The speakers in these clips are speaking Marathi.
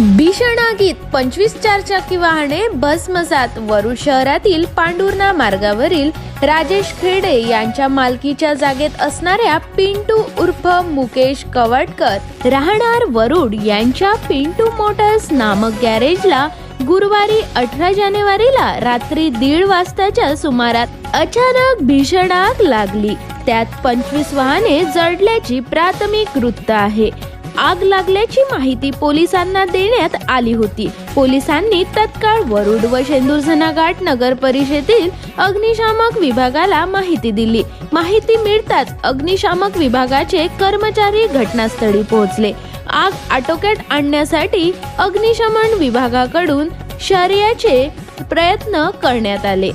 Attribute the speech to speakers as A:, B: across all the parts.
A: भीषण आगीत पंचवीस चारचाकी वाहने भस्मसात वरुड शहरातील पांडुर्णा मार्गावरील राजेश खेडे यांच्या मालकीच्या जागेत असणाऱ्या पिंटू उर्फ मुकेश कवटकर राहणार वरुड यांच्या पिंटू मोटर्स नामक गॅरेजला गुरुवारी अठरा जानेवारीला रात्री दीड वाजताच्या सुमारात अचानक भीषण आग लागली. त्यात पंचवीस वाहने जळल्याची प्राथमिक वृत्त आहे. आग लागल्याची माहिती पोलिसांना देण्यात आली होती. पोलिसांनी तत्काळ वरुड व शेंदूरझना घाट नगर परिषदेतील अग्निशामक विभागाला माहिती दिली. माहिती मिळताच अग्निशामक विभागाचे कर्मचारी घटनास्थळी पोहोचले. आग आटोक्यात आणण्यासाठी अग्निशमन विभागाकडून शर्याचे प्रयत्न करण्यात आले.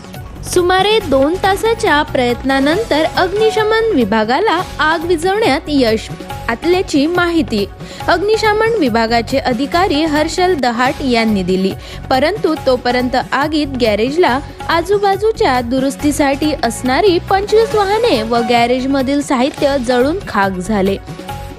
A: सुमारे दोन तासाच्या प्रयत्नानंतर अग्निशमन विभागाला आग विझवण्यात यश असल्याची माहिती. अग्निशमन विभागाचे अधिकारी हर्षल दहाट यांनी दिली. परंतु तोपर्यंत आगीत गॅरेजला आजूबाजूच्या दुरुस्तीसाठी असणारी पंचवीस वाहने व गॅरेजमधील साहित्य जळून खाक झाले.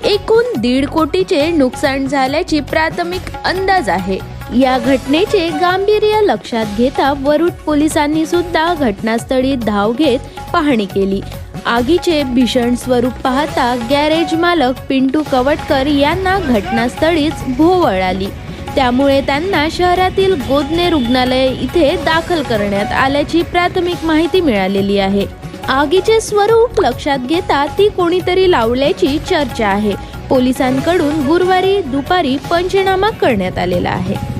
A: एकूण दीड कोटीचे नुकसान झाल्याची प्राथमिक अंदाज आहे. या घटनेचे गांभीर्य लक्षात घेता वरुड पोलिसांनी सुद्धा घटनास्थळी धाव घेत पाहणी केली. आगीचे भीषण स्वरूप पाहता गॅरेज मालक पिंटू कवटकर यांना घटनास्थळीच भोवळ आली. त्यामुळे त्यांना शहरातील गोदने रुग्णालय इथे दाखल करण्यात आल्याची प्राथमिक माहिती मिळालेली आहे. आगीचे स्वरूप लक्षात घेता ती कोणीतरी लावल्याची चर्चा आहे. पोलिसांकडून गुरुवारी दुपारी पंचनामा करण्यात आलेला आहे.